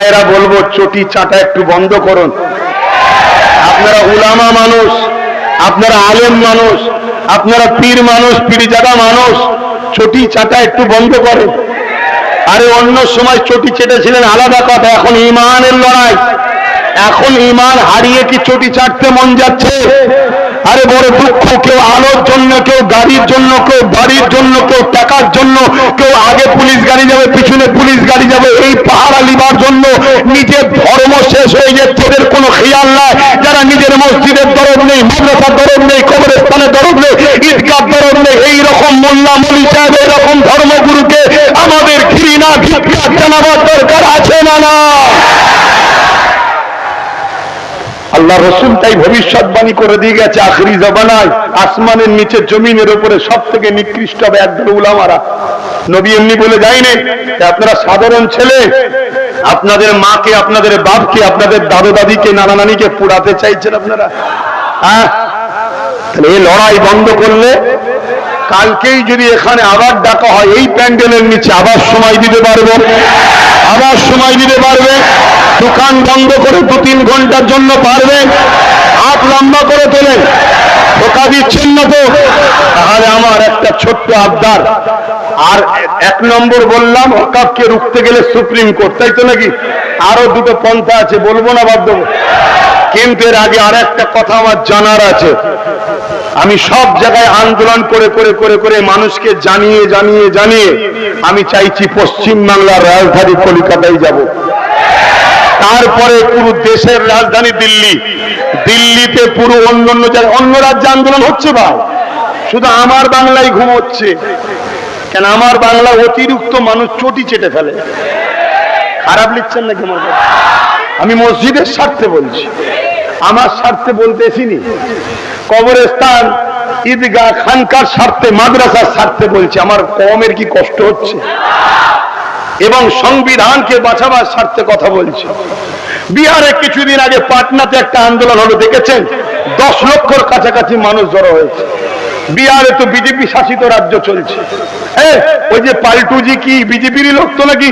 এরা বলব, চটি চাটা একটু বন্ধ করুন। আপনারা উলামা মানুষ, আপনারা আলেম মানুষ, আপনারা পীর মানুষ, পীরজাদা মানুষ, চটি চাটা একটু বন্ধ করেন। আরে অন্য সময় চটি চেটেছিলেন, আলাদা কথা, এখন ইমানের লড়াই। এখন ইমান হারিয়ে কি চটি চাটতে মন যাচ্ছে? আরে বড় দুঃখ, কেউ আলোর জন্য, কেউ গাড়ির জন্য, কেউ বাড়ির জন্য, কেউ টাকার জন্য, কেউ আগে পুলিশ গাড়ি যাবে, পিছনে পুলিশ গাড়ি যাবে, এই পাহারা লিবার জন্য নিজের ধর্ম শেষ হয়ে যাচ্ছে এদের কোনো খেয়াল নাই। যারা নিজের মসজিদের দরদ নেই, মাদ্রাসার দরদ নেই, কবরস্থানের দরদ নেই ঈদগাহ দরদ নেই এই রকম মোল্লা মলি সাহেব এরকম ধর্মগুরুকে আমাদের ঘৃণা ভিক্ষা জানাবার দরকার আছে না না আল্লাহ রসুল তাই ভবিষ্যৎবাণী করে দিয়ে গেছে আখরি জবানায়, আসমানের নিচে জমিনের উপরে সব থেকে নিকৃষ্ট হবে একদল উলামারা। নবী এমনি বলে যায়নি আপনারা সাধারণ ছেলে, আপনাদের মাকে, আপনাদের বাপকে, আপনাদের দাদু দাদিকে নানা নানিকে পুড়াতে চাইছেন আপনারা? হ্যাঁ এই লড়াই বন্ধ করলে কালকেই যদি এখানে আবার ডাকা হয়, এই প্যান্ডেলের নিচে আবার সময় দিতে পারব আবার সময় দিতে পারবে দোকান বন্ধ করে দু তিন ঘণ্টার জন্য পারবেন হাত লম্বা করে তোলেন ধোকা দিচ্ছেন না তো? তাহলে আমার একটা ছোট্ট আবদার। আর এক নম্বর বললাম হকাবকে রুখতে গেলে সুপ্রিম কোর্ট, তাই তো নাকি? আরও দুটো পন্থা আছে, বলব না বাধ্য কিন্তু এর আগে আর একটা কথা আমার জানার আছে। আমি সব জায়গায় আন্দোলন করে করে করে করে মানুষকে জানিয়ে জানিয়ে জানিয়ে আমি চাইছি পশ্চিম বাংলার রাজধানী কলিকাতায় যাব। তারপরে পুরো দেশের রাজধানী দিল্লি। দিল্লিতে পুরো অন্য অন্য জায়গায় অন্য রাজ্যে আন্দোলন হচ্ছে ভাই। শুধু আমার বাংলায় ঘুমোচ্ছে কেন আমার বাংলা অতিরিক্ত মানুষ চটি চেটে ফেলে। খারাপ লিখছেন নাকি আমি মসজিদের স্বার্থে বলছি। আমার স্বার্থে বলতে এসিনি। কবরস্থান, ঈদগাহ, খানকার স্বার্থে, মাদ্রাসার স্বার্থে বলছি। আমার কমের কি কষ্ট হচ্ছে? এবং সংবিধানকে বাঁচাবার স্বার্থে কথা বলছে। বিহারে কিছুদিন আগে পাটনাতে একটা আন্দোলন হলো, দেখেছেন? দশ লক্ষর কাছাকাছি মানুষ জড়ো হয়েছে। বিহারে তো বিজেপি শাসিত রাজ্য চলছে। হ্যাঁ ওই যে পাল্টুজি কি বিজেপিরই লোক তো নাকি?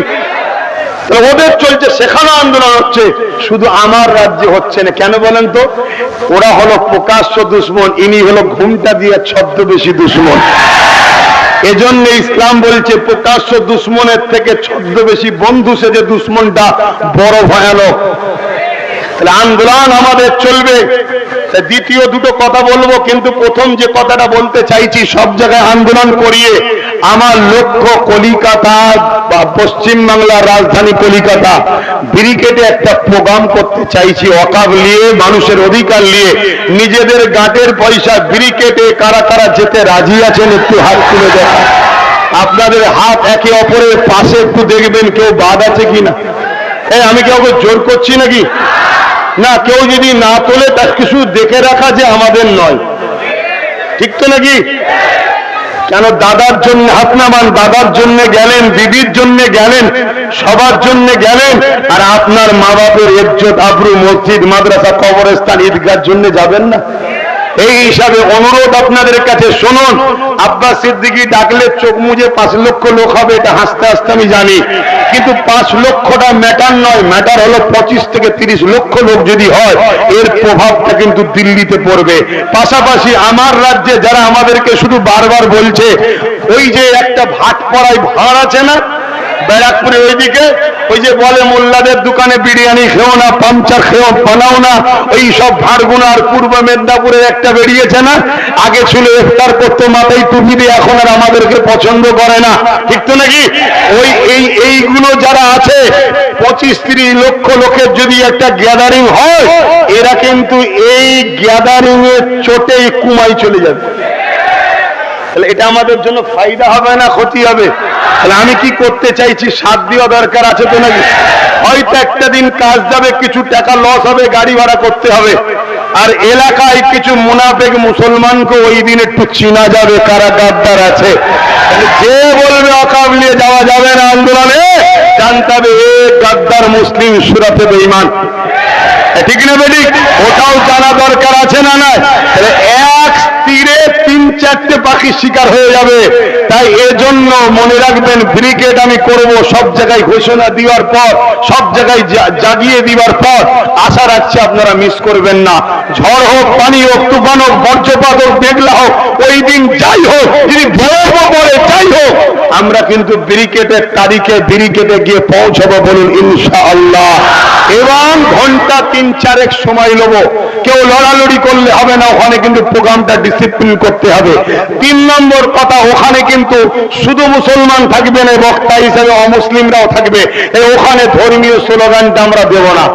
ওদের চলছে, সেখানে আন্দোলন হচ্ছে। শুধু আমার রাজ্যে হচ্ছে না, কেন বলেন তো? ওরা হলো প্রকাশ্য দুশ্মন, ইনি হলো ঘুমটা দিয়ে ছদ্মবেশী দুশ্মন। এজন্য ইসলাম বলছে, প্রকাশ্য দুশ্মনের থেকে ছদ্মবেশী বন্ধু সে যে দুশ্মনটা বড় ভয়ানক। আন্দোলন আমাদের চলবে। দ্বিতীয় দুটো কথা বলব, কিন্তু প্রথম যে কথাটা বলতে চাইছি, সব জায়গায় আন্দোলন করিয়ে আমার লক্ষ্য কলিকাতা বা পশ্চিম বাংলার রাজধানী কলিকাতা। ব্রিকেটে একটা প্রোগ্রাম করতে চাইছি অকাব নিয়ে, মানুষের অধিকার নিয়ে। নিজেদের গাঁটের পয়সা ব্রিকেটে কারা কারা যেতে রাজি আছেন একটু হাত তুলে দেখা। আপনাদের হাত একে অপরের পাশে একটু দেখবেন কেউ বাদ আছে কিনা এই, আমি কাউকে জোর করছি নাকি? না, কেউ যদি না তোলে তার কিছু দেখে রাখা যে আমাদের নয়। ঠিক তো নাকি? কেন দাদার জন্য আপনামান নামান দাদার জন্য গেলেন দিদির জন্য গেলেন, সবার জন্য গেলেন, আর আপনার মা বাপের ইজ্জত আবরু মসজিদ, মাদ্রাসা, কবরস্থান, ঈদগার জন্য যাবেন না? এই হিসাবে অনুরোধ আপনাদের কাছে, শুনুন, আব্বাস সিদ্দিকি ডাকলে চোখ মুজে পাঁচ লক্ষ লোক হবে, এটা হাসতে হাসতে আমি জানি। কিন্তু পাঁচ লক্ষটা ম্যাটার নয় ম্যাটার হলো পঁচিশ থেকে তিরিশ লক্ষ লোক যদি হয়, এর প্রভাবটা কিন্তু দিল্লিতে পড়বে। পাশাপাশি আমার রাজ্যে যারা আমাদেরকে শুধু বারবার বলছে, ওই যে একটা ভাট পড়ায় ভাড় আছে না ব্যারাকপুরে ওইদিকে ওই যে বলে মোল্লাদের দোকানে বিরিয়ানি খেও না পাংচার খেও, বানাও না, ওই সব ভাড়গুনা আর পূর্ব মেদিনীপুরের একটা বেরিয়েছে না? আগে ছিল ইফতার করতো মাথায় টুপি দিয়ে, এখন আর আমাদেরকে পছন্দ করে না। ঠিক তো নাকি? ওই এই এইগুলো যারা আছে, পঁচিশ তিরিশ লক্ষ লোকের যদি একটা গ্যাদারিং হয়, এরা কিন্তু এই গ্যাদারিং এর চোটে কুমাই চলে যাবে। তাহলে এটা আমাদের জন্য ফায়দা হবে না ক্ষতি হবে? তাহলে আমি কি করতে চাইছি? সাত দেওয়া দরকার আছে তো নাকি? হয়তো একটা দিন কাজ যাবে, কিছু টাকা লস হবে, গাড়ি ভাড়া করতে হবে। আর এলাকায় কিছু মুনাফেক মুসলমানকে ওই দিন একটু চিনা যাবে কারা গাদ্দার আছে যে বলবে অকাব নিয়ে যাওয়া যাবে না আন্দোলনে, জানতে হবে এ গাদ্দার মুসলিম সুরাতে বেঈমান। ঠিক না বেটি? ওটাও জানা দরকার আছে না না এক তীরে তিন চারটে পাখির শিকার হয়ে যাবে। তাই এজন্য মনে রাখবেন, ব্রিগেড আমি করব সব জায়গায় ঘোষণা দেওয়ার পর, সব জায়গায় জাগিয়ে দেওয়ার পর, আশা রাখছি আপনারা মিস করবেন না। ঝড় হোক, পানি হোক, তুফান হোক, বজ্রপাত হোক, মেঘলা হোক, ওই দিন যাই হোক যদি ভোরও পরে যাই হোক, আমরা কিন্তু ব্রিকেটের তারিখে ব্রিকেটে গিয়ে পৌঁছবো বলুন, ইনশাআল্লাহ। এবং ঘণ্টা তিন চারেক সময় নেব। কেউ লড়ালড়ি করলে হবে না, ওখানে কিন্তু প্রোগ্রামটা ডিসিপ্লিন করতে হবে। তিন নম্বর কথা, ওখানে কিন্তু শুধু মুসলমান থাকবে না বক্তা হিসেবে অমুসলিমরাও থাকবে। ওখানে ধর্মীয় স্লোগানটা আমরা দেব না।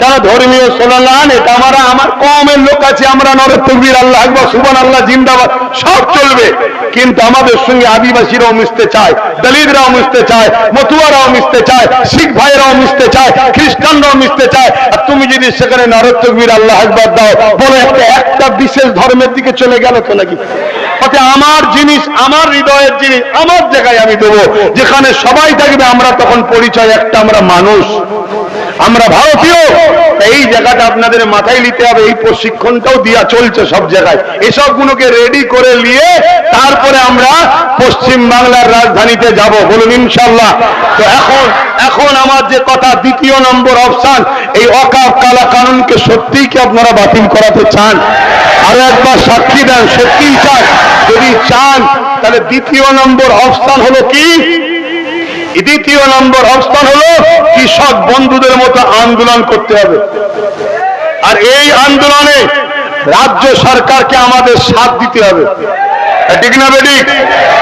তারা ধর্মীয় স্লোগান এটা আমরা আমার কমের লোক আছে, আমরা নরের তকবির, আল্লাহ একবার সুবান আল্লাহ জিন্দাবাদ, সব চলবে। কিন্তু আমাদের সঙ্গে আদিবাসীরাও মিশতে চায়, দলিতরাও মিশতে চায়, মতুয়ারাও মিশতে চায়, শিখ ভাইরাও মিশতে চায়, খ্রিস্টানরাও মিশতে চায়। আর তুমি যদি সেখানে নরের তকবির, আল্লাহ একবার দাও, বলে একটা একটা বিশেষ ধর্মের দিকে চলে গেল তো নাকি? আমার জিনিস, আমার হৃদয়ের জিনিস, আমার জায়গায় আমি দেবো। যেখানে সবাই থাকবে, আমরা তখন পরিচয়, একটা আমরা মানুষ। আমরা ভারতীয় এই জায়গাটা আপনাদের মাথায় নিতে হবে, এই প্রশিক্ষণটাও দিয়া চলছে সব জায়গায়। এসব গুলোকে রেডি করে নিয়ে তারপরে আমরা পশ্চিম বাংলার রাজধানীতে যাব বলুন ইনশাল্লাহ তো এখন এখন আমার যে কথা, দ্বিতীয় নম্বর অপশন, এই অকাপ কালা কানুনকে সত্যিই কি আপনারা বাতিল করাতে চান? আরও একবার সাক্ষী দেন, সত্যিই চান। যদি চান, তাহলে দ্বিতীয় নম্বর অপশন হলো কি? দ্বিতীয় নম্বর অবস্থান হলো কৃষক বন্ধুদের মতো আন্দোলন করতে হবে। আর এই আন্দোলনে রাজ্য সরকারকে আমাদের সাথ দিতে হবে। ঠিক না বেডিক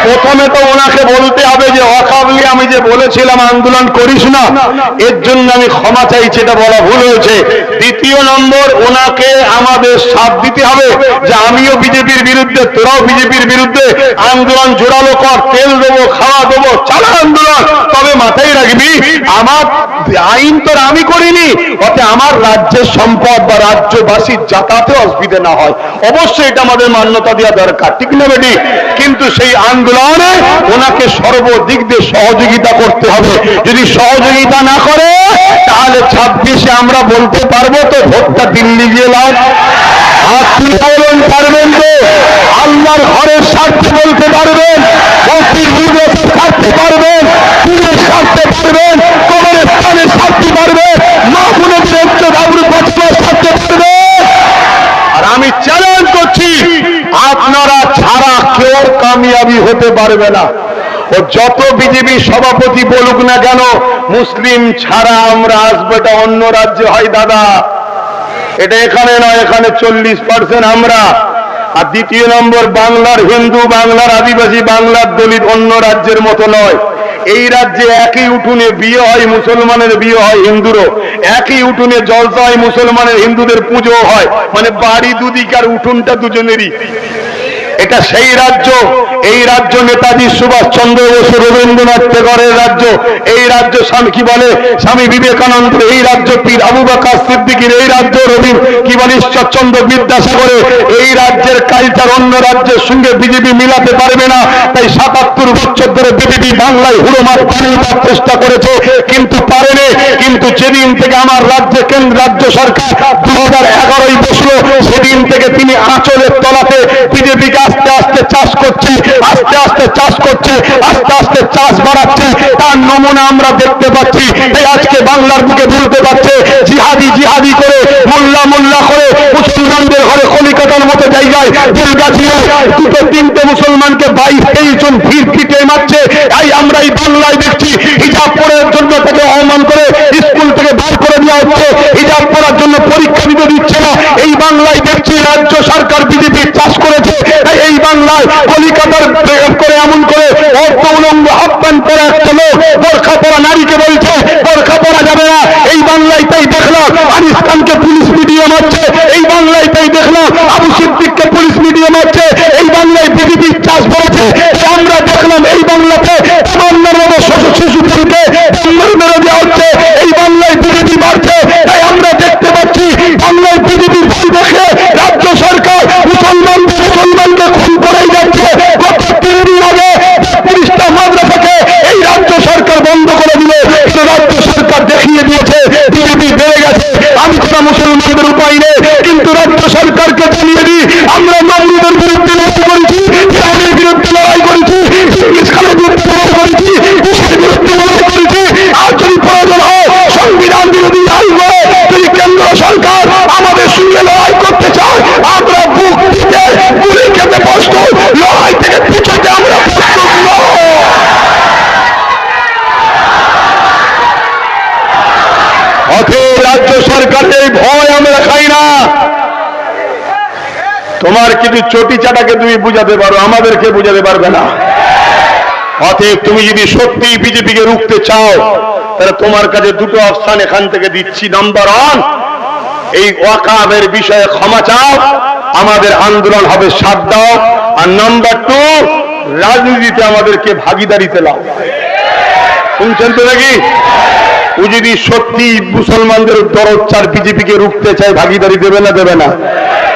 প্রথমে তো ওনাকে বলতে হবে যে, অকাবলি আমি যে বলেছিলাম, আন্দোলন করিস না, এর জন্য আমি ক্ষমা চাইছি, এটা বলা ভুল হয়েছে। দ্বিতীয় নম্বর, ওনাকে আমাদের সাথ দিতে হবে যে আমিও বিজেপির বিরুদ্ধে, তোরাও বিজেপির বিরুদ্ধে আন্দোলন জোরালো কর, তেল দেবো, খাওয়া দেবো চালা আন্দোলন। তবে মাথায় রাখবি, আমার আইন তোর আমি করিনি অতে আমার রাজ্যের সম্পদ বা রাজ্যবাসীর যাতায়াতে অসুবিধে না হয়। অবশ্যই এটা আমাদের মান্যতা দেওয়া দরকার, ঠিক না বেটি? কিন্তু সেই আন্দোলনে ওনাকে সর্বদিক দিয়ে সহযোগিতা করতে হবে। যদি সহযোগিতা না করে, তাহলে ছাব্বিশে আমরা বলতে পারব তো ভোটটা দিল্লি গিয়ে লাভ আপনি বলুন, পারবেন তো। আল্লাহর ঘরের স্বার্থে বলতে পারবেন স্বার্থে পারবেন পুজোর স্বার্থে পারবেন, কবরের স্থানের স্বার্থে পারবেন, মা বোনদের একটু বাবুর পছন্দের স্বার্থে পারবেন। আর আমি চ্যালেঞ্জ করছি, আপনারা ছাড়া কেউ কামিয়াবি হতে পারবে না। ও যত বিজেপি সভাপতি বলুক না কেন মুসলিম ছাড়া আমরা আসব এটা অন্য রাজ্যে হয় দাদা। এটা এখানে নয়, এখানে চল্লিশ পার্সেন্ট আমরা। আর দ্বিতীয় নম্বর, বাংলার হিন্দু, বাংলার আদিবাসী, বাংলার দলিত অন্য রাজ্যের মতো নয়। এই রাজ্যে একই উঠুনে বিয়ে হয় মুসলমানের, বিয়ে হয় হিন্দুরও। একই উঠুনে জলসা হয় মুসলমানের, হিন্দুদের পুজো হয়। মানে বাড়ি দুদিকার উঠুনটা দুজনেরই। এটা সেই রাজ্য, এই রাজ্য নেতাজি সুভাষ চন্দ্র বসু রবীন্দ্রনাথ টেগরের রাজ্য, এই রাজ্য স্বামী কি বলে? স্বামী বিবেকানন্দ, এই রাজ্য পীর আবু বাকার সিদ্দিকির, এই রাজ্য রবীন্দ্র কি বলে ঈশ্বরচন্দ্র বিদ্যাসাগরের এই রাজ্যের কালচার অন্য রাজ্যের সঙ্গে বিজেপি মিলাতে পারবে না, তাই সাতাত্তর বছর ধরে বিজেপি বাংলায় হুড়োমার পানিবার চেষ্টা করেছে, কিন্তু পারেনি, কিন্তু যেদিন থেকে আমার রাজ্য কেন্দ্র, রাজ্য সরকার দু হাজার এগারোই বসল, সেদিন থেকে তিনি আঁচলের তলাতে বিজেপিকে আস্তে আস্তে চাষ করছে, আস্তে আস্তে চাষ করছে, আস্তে আস্তে চাষ বাড়াচ্ছে, তার নমুনা আমরা দেখতে পাচ্ছি। তাই আজকে বাংলার দিকে বলতে পারছে, জিহাদি জিহাদি করে, মোল্লা মোল্লা করে মুসলমানদের ঘরে কলিকাতার মতো জায়গায় দুর্গাছিয়া দুটো তিনটে মুসলমানকে বাইশ তেইশ জন ভিড় ফিটে মারছে। তাই আমরা এই বাংলায় দেখছি, হিজাব পড়ার জন্য তাকে অপমান করে, স্কুল থেকে বার করে দেওয়া হচ্ছে। হিজাব পড়ার জন্য পরীক্ষা দিতে দিচ্ছে না। এই বাংলায় দেখছি, রাজ্য সরকার বিজেপি চাষ এই বাংলায় কলিকাতার প্রেম করে, এমন করে অর্থ উলঙ্গ আহ্বান করে একটা লোক, বোরখা পরা নারীকে বলছে, বোরখা পরা যাবে না, এই বাংলায় তাই দেখলাম আনিস খানকে পুলিশ মিডিয়া মারছে, এই বাংলায় তাই দেখলাম, আবু সিদ্দিককে পুলিশ মিডিয়া মারছে, এই বাংলায় বিজেপির চাষ করেছে আমরা দেখলাম এই বাংলাতে সামান্য মতো শিশু শিশুদেরকে মেরে মেরে দেওয়া হচ্ছে এই বাংলায় বিজেপি মারছে তাই আমরা দেখতে পাচ্ছি বাংলায় বিজেপি ভয় দেখে রাজ্য সরকার মুসলমান মুসলমানকে খুন করেই যাচ্ছে গত তিন দিন আগে তিরিশটা মাদ্রাসাকে এই রাজ্য সরকার বন্ধ করে অতএব রাজ্য সরকারের এই ভয় আমরা খাই না তোমার কিছু চটি চাটাকে তুমি বুঝাতে পারো, আমাদেরকে বুঝাতে পারবে না। অতএব তুমি যদি সত্যি বিজেপিকে রুখতে চাও, তাহলে তোমার কাছে দুটো অপশন এখান থেকে দিচ্ছি। নাম্বার ওয়ান, এই ওয়াকাবের বিষয়ে ক্ষমা চাও, আমাদের আন্দোলন হবে সাথ দাও। আর নাম্বার টু, রাজনীতিতে আমাদেরকে ভাগিদারিতে লাও শুনছেন তো নাকি? ও যদি সত্যি মুসলমানদের দরদ বিজেপিকে রুখতে চায়, ভাগিদারি দেবে না দেবে না।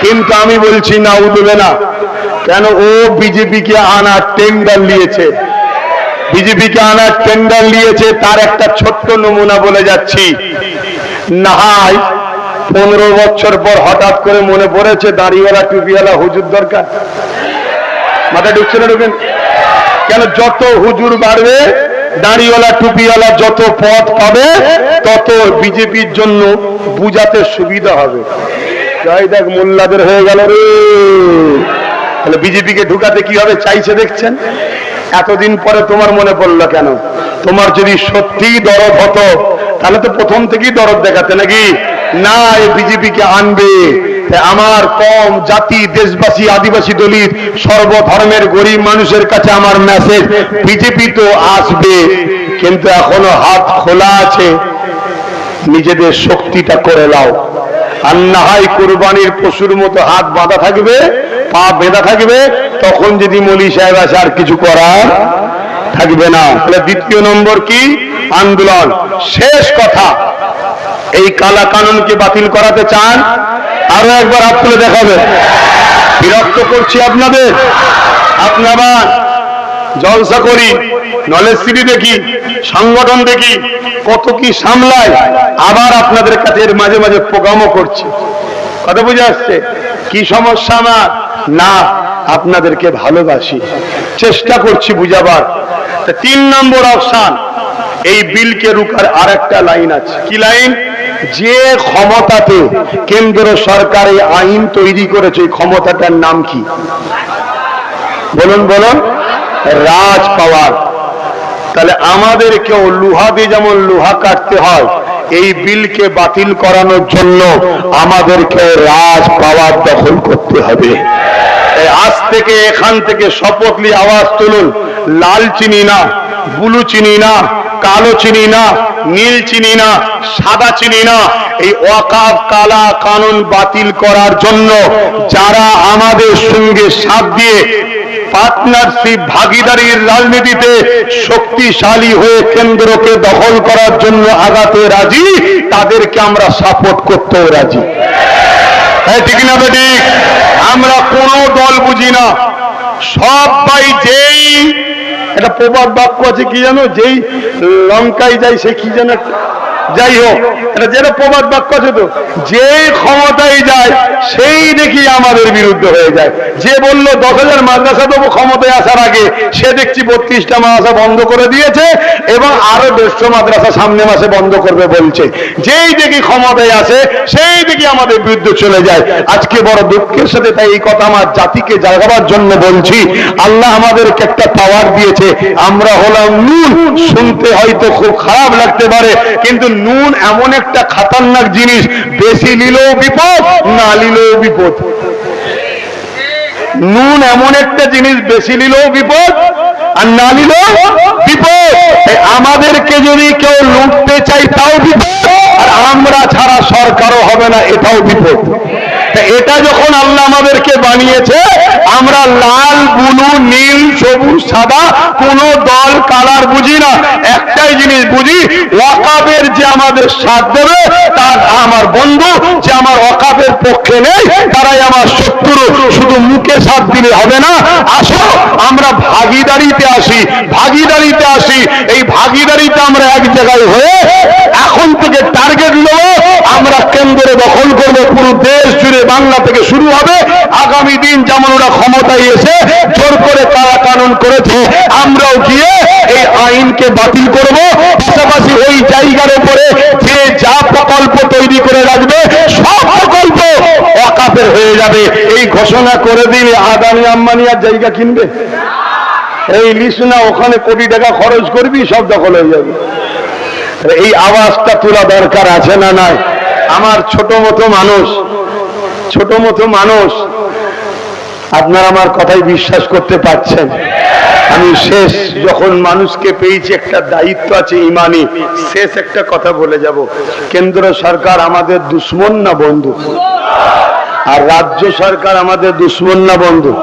কিন্তু আমি বলছি না দেবে না। কেন? ও বিজেপিকে আনার টেন্ডার নিয়েছে। বিজেপিকে আনার টেন্ডার নিয়েছে, তার একটা ছোট্ট নমুনা বলে যাচ্ছি। নাহাই, পনেরো বছর পর হঠাৎ করে মনে পড়েছে, দাড়িওয়ালা, টুপিওয়ালা, হুজুর দরকার। মাথা ঢুকছে না ঢুকেন? কেন? যত হুজুর বাড়বে, দাড়িওয়ালা, টুপিওয়ালা যত পথ পাবে, তত বিজেপির জন্য বুঝাতে সুবিধা হবে। যাই দেখ মোল্লাদের হয়ে গেল রে। তাহলে বিজেপিকে ঢুকাতে কি হবে চাইছে দেখছেন? এতদিন পরে তোমার মনে পড়ল কেন? তোমার যদি সত্যি দরদ হতো, তাহলে তো প্রথম থেকেই দরদ দেখাতে নাকি? না এই বিজেপিকে আনবে। আমার কম জাতি, দেশবাসী, আদিবাসী দলিত, সর্বধর্মের গরিব মানুষের কাছে আমার মেসেজ বিজেপি তো আসবে, কিন্তু এখনও হাত খোলা আছে। নিজেদের শক্তিটা করে লাও আর না হয় কোরবানির পশুর মতো হাত বাঁধা থাকবে, পা বেঁধা থাকবে, তখন যদি মলি সাহেব আসে আর কিছু করার থাকবে না। তাহলে দ্বিতীয় নম্বর কি? আন্দোলন। শেষ কথা। এই কালা কানুনকে বাতিল করাতে চান, আরও একবার হাত তুলে দেখাবে। বিরক্ত করছি আপনাদের। আপনারা জলসা করি, নলেজ সিটি দেখি, সংগঠন দেখি। কত কি সামলায়, আবার আপনাদের কাছে এর মাঝে মাঝে প্রোগ্রামও করছে। কথা বুঝে আসছে? কি সমস্যা আমার? না, আপনাদেরকে ভালোবাসি। চেষ্টা করছি বুঝাবার। তিন নম্বর অপশান, এই বিলকে রুকার আর একটা লাইন আছে। কি লাইন? যে ক্ষমতাতে কেন্দ্র সরকার এই আইন তৈরি করেছে এই ক্ষমতাটার নাম কি? বলুন বলুন। রাজ পাওয়ার। তাহলে আমাদেরকেও লোহা দিয়ে যেমন লোহা কাটতে হয়, এই বিলকে বাতিল করানোর জন্য আমাদেরকে রাজ পাওয়ার দখল করতে হবে। আজ থেকে এখান থেকে শপথ নিয়ে আওয়াজ তুলুন, লাল চিনি না, বুলু চিনি না, কালো চিনি না, নীল চিনি না, সাদা চিনি না, এই ওয়াকাফ, কালা কানুন বাতিল করার জন্য যারা আমাদের সঙ্গে সাথ দিয়ে পার্টনারশিপ ভাগিদারির রাজনীতিতে শক্তিশালী হয়ে কেন্দ্রকে দখল করার জন্য আগাতে রাজি, তাদেরকে আমরা সাপোর্ট করতেও রাজি। হ্যাঁ ঠিক না বেঠিক আমরা কোন দল বুঝি না। সবাই যেই, একটা প্রবাদ বাক্য আছে কি জানো? যেই লঙ্কায় যায় সে কি একটা- যাই হোক, এটা যেটা প্রবাদ বাক্য তো। যে ক্ষমতায় যায়, সেই দেখি আমাদের বিরুদ্ধে হয়ে যায়। যে বলল, দশ হাজার মাদ্রাসা দেবো ক্ষমতায় আসার আগে, সে দেখছি বত্রিশটা মাদ্রাসা বন্ধ করে দিয়েছে এবং আরও দেড়শো মাদ্রাসা সামনে মাসে বন্ধ করবে বলছে। যেই দেখি ক্ষমতায় আসে, সেই দেখি আমাদের বিরুদ্ধে চলে যায়। আজকে বড় দুঃখের সাথে তাই এই কথা আমার জাতিকে জাগাবার জন্য বলছি। আল্লাহ আমাদেরকে একটা পাওয়ার দিয়েছে। আমরা হলাম নুন শুনতে হয়তো খুব খারাপ লাগতে পারে, কিন্তু নুন এমন একটা খাতারনাক জিনিস, বেশি নিলেও বিপদ, না নিলেও বিপদ। নুন এমন একটা জিনিস, বেশি নিলেও বিপদ, আর না নিলেও বিপদ। আমাদেরকে যদি কেউ লুটতে চাই তাও বিপদ, আর আমরা ছাড়া সরকারও হবে না, এটাও বিপদ। এটা যখন আল্লাহ আমাদেরকে বানিয়েছে আমরা লাল, বুলু, নীল, সবুজ, সাদা, কোন দল, কালার বুঝি না। একটাই জিনিস বুঝি ওয়াকাবের যে আমাদের সাথ দেবে, তার আমার বন্ধু, যে আমার ওয়াকাবের পক্ষে নেই, তারাই আমার শত্রু। শুধু মুখে সাথ দিলে হবে না। আসো, আমরা ভাগিদারিতে আসি ভাগিদারিতে আসি। এই ভাগিদারিতে আমরা এক জায়গায় হয়ে এখন থেকে টার্গেট নেব। আমরা কেন্দ্রে দখল করব, পুরো দেশ জুড়ে বাংলা থেকে শুরু হবে। আগামী দিন যেমন ওরা ক্ষমতায় এসে জোর করে কারা কানুন করেছে, আমরাও গিয়ে এই আইনকে বাতিল করব। পাশাপাশি ওই জায়গার উপরে যে যা প্রকল্প তৈরি করে রাখবে, সব প্রকল্প অকাপের হয়ে যাবে। এই ঘোষণা করে দিলে আদানি আম্বানি আর জায়গা কিনবে? এই লিস্ট না, ওখানে কোটি টাকা খরচ করবি, সব দখল হয়ে যাবে। এই আওয়াজটা তোলা দরকার আছে না নাই? আমার ছোট মতো মানুষ, ছোট মতো মানুষ, আপনারা আমার কথাই বিশ্বাস করতে পারছেন। আমি শেষ, যখন মানুষকে পেয়েছি একটা দায়িত্ব আছে ইমানি, শেষ একটা কথা বলে যাব। কেন্দ্র সরকার আমাদের দুশ্মন না বন্ধু? আর রাজ্য সরকার আমাদের দুশ্মন না বন্ধু?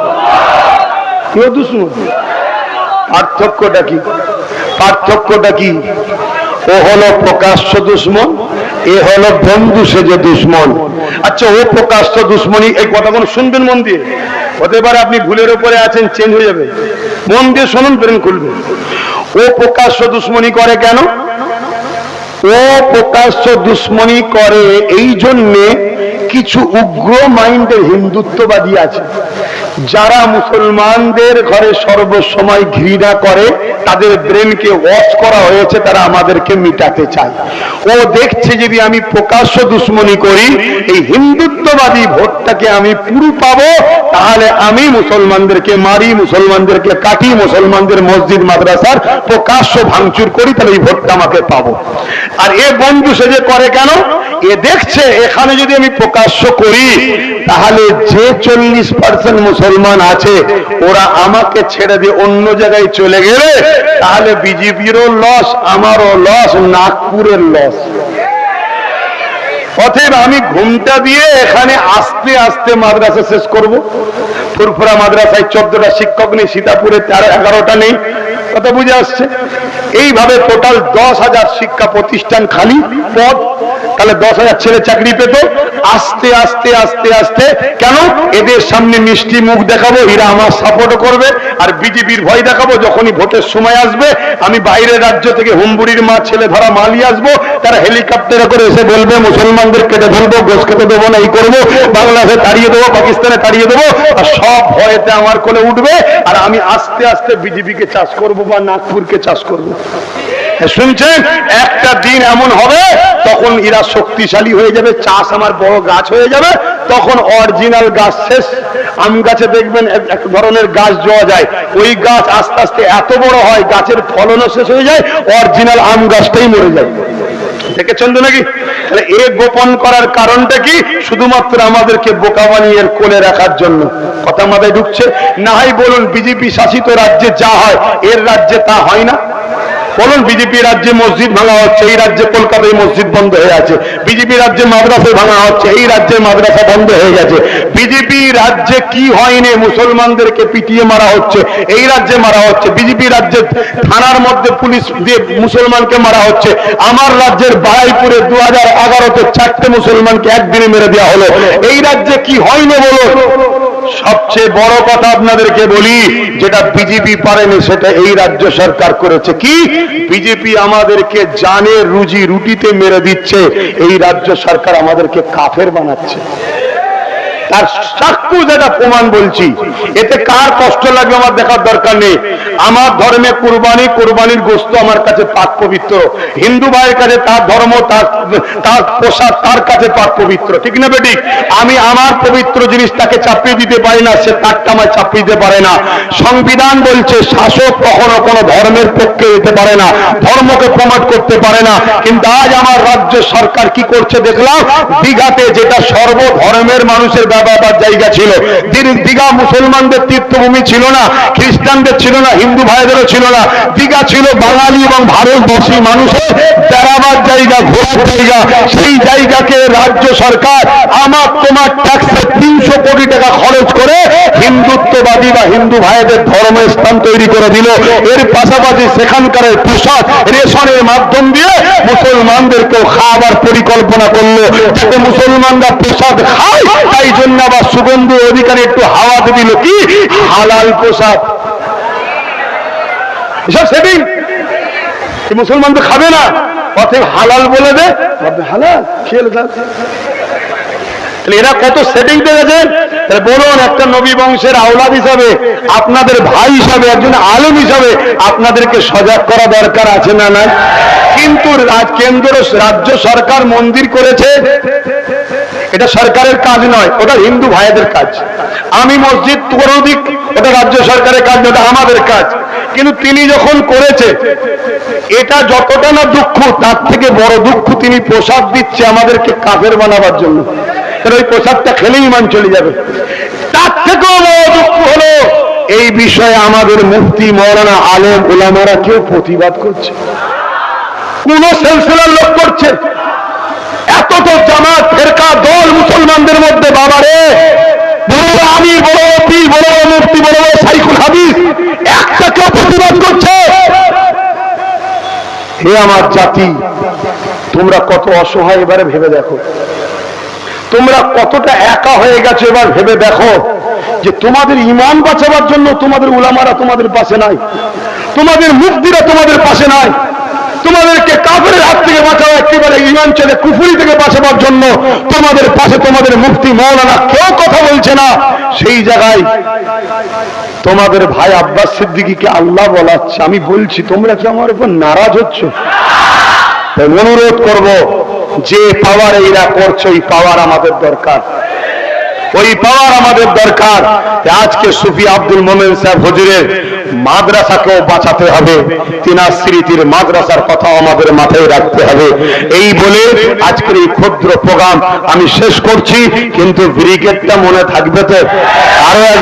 কেউ দুশ্মন? পার্থক্যটা কি? পার্থক্যটা কি? ও হলো প্রকাশ্য দুশ্মন এ হলো বন্ধু সেজে দুশ্মন। আচ্ছা ও প্রকাশ্য দুশ্মনী, এই কথাগুলো শুনবেন মন দিয়ে। হতে পারে আপনি ভুলের উপরে আছেন চেঞ্জ হয়ে যাবে। মন দিয়ে শুনুন ব্রেন খুলবে। ও প্রকাশ্য দুশ্মনী করে কেন? ও প্রকাশ্য দুশ্মনী করে এই জন্যে কিছু উগ্র মাইন্ডের হিন্দুত্ববাদী আছে। যারা মুসলমানদের ঘরে সর্বসময় ঘৃণা করে তাদের ব্রেনকে ওয়াশ করা হয়েছে, তারা আমাদেরকে মিটাতে চায়। ও দেখছে যদি আমি প্রকাশ্য দুশ্মনী করি, এই হিন্দুত্ববাদী ভোটটাকে আমি পুরো পাবো, তাহলে আমি মুসলমানদেরকে মারি, মুসলমানদেরকে কাটি, মুসলমানদের মসজিদ, মাদ্রাসার প্রকাশ্য ভাঙচুর করি, তাহলে এই ভোটটা আমাকে পাবো। আর এ বন্ধু সে যে করে কেন? এ দেখছে এখানে যদি আমি প্রকাশ্য করি, তাহলে যে চল্লিশ পার্সেন্ট মুসলমান আছে, ওরা আমাকে ছেড়ে দিয়ে অন্য জায়গায় চলে গেলে তাহলে বিজেপিরও লস আমারও লস নাগপুরের লস অতএব আমি ঘুমটা দিয়ে এখানে আস্তে আস্তে মাদ্রাসা শেষ করব। ফুরফুরা মাদ্রাসায় চোদ্দটা শিক্ষক নেই, সীতাপুরে তেরো, এগারোটা নেই, কথা বুঝে আসছে। এইভাবে টোটাল দশ হাজার শিক্ষা প্রতিষ্ঠান খালি, পদ তাহলে দশ হাজার ছেলে চাকরি পেত। আস্তে আস্তে আস্তে আস্তে। কেন? এদের সামনে মিষ্টি মুখ দেখাবো, এরা আমার সাপোর্ট করবে, আর বিজেপির ভয় দেখাবো, যখনই ভোটের সময় আসবে, আমি বাইরের রাজ্য থেকে হুম্বুড়ির মা, ছেলে ধরা মালি আসব, তারা হেলিকপ্টারে করে এসে বলবে, মুসলমানদের কেটে ফেলব গোস খেতে দেবো না, এই করব, বাংলাদেশে তাড়িয়ে দেবো, পাকিস্তানে তাড়িয়ে দেবো। আর সব ভয়েতে আমার কোলে উঠবে, আর আমি আস্তে আস্তে বিজেপিকে চাষ করব বা নাগপুরকে চাষ করব। শুনছেন? একটা দিন এমন হবে, তখন এরা শক্তিশালী হয়ে যাবে, চাষ আমার বড় গাছ হয়ে যাবে, তখন অরিজিনাল গাছ শেষ। আম গাছে দেখবেন এক- ধরনের গাছ জোয়া যায়। ওই গাছ আস্তে আস্তে এত বড় হয়, গাছের ফলনও শেষ হয়ে যায় অরিজিনাল আম গাছটাই মরে যায়। দেখেছেন তো নাকি? তাহলে এ গোপন করার কারণটা কি? শুধুমাত্র আমাদেরকে বোকা বানিয়ে কোলে রাখার জন্য। কথা মাথায় ঢুকছে। না হয় বলুন, বিজেপি শাসিত রাজ্যে যা হয়, এর রাজ্যে তা হয় না। বলুন, বিজেপি রাজ্যে মসজিদ ভাঙা হচ্ছে, এই রাজ্যে কলকাতায় মসজিদ বন্ধ হয়ে আছে। বিজেপি রাজ্যে মাদ্রাসায় ভাঙা হচ্ছে, এই রাজ্যে মাদ্রাসা বন্ধ হয়ে গেছে। বিজেপি রাজ্যে কি হয়নি? মুসলমানদেরকে পিটিয়ে মারা হচ্ছে, এই রাজ্যে মারা হচ্ছে। বিজেপি রাজ্যে থানার মধ্যে পুলিশ দিয়ে মুসলমানকে মারা হচ্ছে। আমার রাজ্যের বারাইপুরে দু হাজার এগারোতে চারটে মুসলমানকে একদিনে মেরে দেওয়া হলো। এই রাজ্যে কি হয়নি বলো সবচেয়ে বড় কথা আপনাদেরকে বলি, যেটা বিজেপি পারেনি, সেটা এই রাজ্য সরকার করেছে। কি? বিজেপি আমাদেরকে জানে, রুজি, রুটিতে মেরে দিচ্ছে। এই রাজ্য সরকার আমাদেরকে কাফের বানাচ্ছে। তার সাক্ষ্য যেটা প্রমাণ বলছি, এতে কার কষ্ট লাগবে আমার দেখার দরকার নেই। আমার ধর্মে কুরবানি, কুরবানির গোস্ত আমার কাছে পাক পবিত্র। হিন্দু ভাইয়ের কাছে তার ধর্ম, তার তার পোশাক তার কাছে পাক পবিত্র। ঠিক না বেটি? আমি আমার পবিত্র জিনিস তাকে চাপিয়ে দিতে পারি না, সে তারটা আমায় চাপিয়ে দিতে পারে না। সংবিধান বলছে, শাসক কখনো কোনো ধর্মের পক্ষে যেতে পারে না। ধর্মকে প্রমোট করতে পারে না। কিন্তু আজ আমার রাজ্য সরকার কি করছে দেখলাম? দীঘাতে যেটা সর্বধর্মের মানুষের ব্যবহার জায়গা ছিল। দীঘা মুসলমানদের তীর্থভূমি ছিল না, খ্রিস্টানদের ছিল না, হিন্দু ভাইদেরও ছিল না। দীঘা ছিল বাঙালি এবং ভারতবর্ষী মানুষের বেড়াবার জায়গা, ঘোরার জায়গা। সেই জায়গাকে রাজ্য সরকার আমার তোমার ট্যাক্সে তিনশো কোটি টাকা খরচ করে হিন্দুত্ববাদী বা হিন্দু ভাইদের ধর্ম স্থান তৈরি করে দিল। এর পাশাপাশি সেখানকার পোশাক রেশনের মাধ্যম দিয়ে মুসলমানদেরকেও খাওয়াবার পরিকল্পনা করল। যাতে মুসলমানরা পোশাক খায়, তাই জন্য আবার সুগন্ধি অধিকারী একটু হাওয়াতে দিল কি? হালাল প্রসাদ। এসব সেটিং মুসলমান তো খাবে না? অতএব হালাল বলে দে। ভাববে হালাল, খেয়ে এরা কত সেটিং দেখেছেন তাহলে বলুন, একটা নবী বংশের আওলাদ হিসাবে, আপনাদের ভাই হিসাবে, একজন আলম হিসাবে আপনাদেরকে সজাগ করা দরকার আছে না নাই? কিন্তু কেন্দ্র, রাজ্য সরকার মন্দির করেছে। এটা সরকারের কাজ নয়, ওটা হিন্দু ভাইদের কাজ। আমি মসজিদ করে দিক ওটা রাজ্য সরকারের কাজ, ওটা আমাদের কাজ। কিন্তু তিনি যখন করেছে, এটা যতটা না দুঃখ, তার থেকে বড় দুঃখ তিনি প্রসাদ দিচ্ছে আমাদেরকে কাফের বানাবার জন্য। কারণ ওই প্রসাদটা খেলেই মান চলে যাবে। তার থেকেও বড় দুঃখ হলো, এই বিষয়ে আমাদের মুফতি মৌলানা আলেম ওলামারা কেউ প্রতিবাদ করছে। কোন সেলসেলার লোক করছে। এত তো জামাত, ফেরকা দল মুসলমানদের মধ্যে, বাবারে। বড় বড় পীর বড় মুফতি, বড় সাইকুল হাদিস, একটা কেউ প্রতিবাদ করছে। হে আমার জাতি, তোমরা কত অসহায়, এবারে ভেবে দেখো। তোমরা কতটা একা হয়ে গেছো এবার ভেবে দেখো যে তোমাদের ইমান বাঁচাবার জন্য তোমাদের উলামারা তোমাদের পাশে নাই। তোমাদের মুক্তিরা তোমাদের পাশে নাই। তোমাদেরকে কাপড়ের হাত থেকে বাঁচাও, একেবারে ইমান ছেড়ে কুফুরি থেকে বাঁচাবার জন্য তোমাদের পাশে তোমাদের মুক্তি মৌলানা কেউ কথা বলছে না। সেই জায়গায় তোমাদের ভাই আব্বাস সিদ্দিকীকে আল্লাহ বলাচ্ছে, আমি বলছি, তোমরা কি আমার উপর নারাজ হচ্ছ? অনুরোধ করব যে পাওয়ার এরা করছে, ওই পাওয়ার আমাদের দরকার। ওই পাওয়ার আমাদের দরকার। আজকে সুফি আব্দুল মোমেন সাহেব হুজুরের মাদ্রাসাকেও বাঁচাতে হবে। তিনার স্মৃতির মাদ্রাসার কথা আমাদের মাথায় রাখতে হবে। এই বলে আজকের এই ক্ষুদ্র প্রোগ্রাম আমি শেষ করছি, কিন্তু ব্রিগেডটা মনে থাকবে তো? আরও